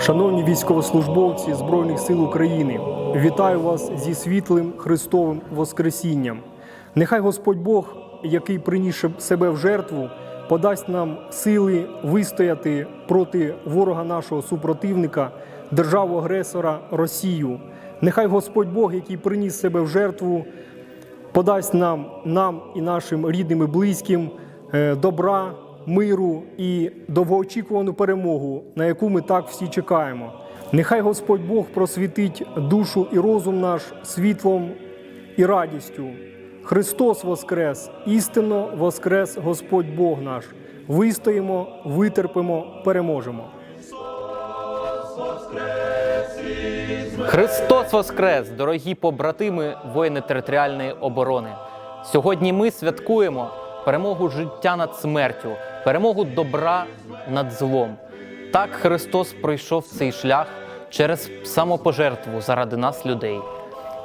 Шановні військовослужбовці Збройних сил України, вітаю вас зі світлим Христовим Воскресінням. Нехай Господь Бог, який приніс себе в жертву, подасть нам сили вистояти проти ворога нашого супротивника, державу агресора Росію. Нехай Господь Бог, який приніс себе в жертву, подасть нам, нам і нашим рідним і близьким е, добра, миру і довгоочікувану перемогу, на яку ми так всі чекаємо. Нехай Господь Бог просвітить душу і розум наш світлом і радістю. Христос Воскрес! Істинно Воскрес Господь Бог наш! Вистоїмо, витерпимо, переможемо! Христос Воскрес, дорогі побратими воїни територіальної оборони. Сьогодні ми святкуємо перемогу життя над смертю, перемогу добра над злом. Так Христос пройшов цей шлях через самопожертву заради нас, людей.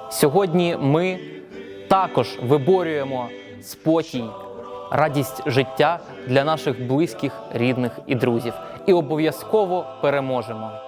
Сьогодні ми також виборюємо спокій, радість життя для наших близьких, рідних і друзів. І обов'язково переможемо.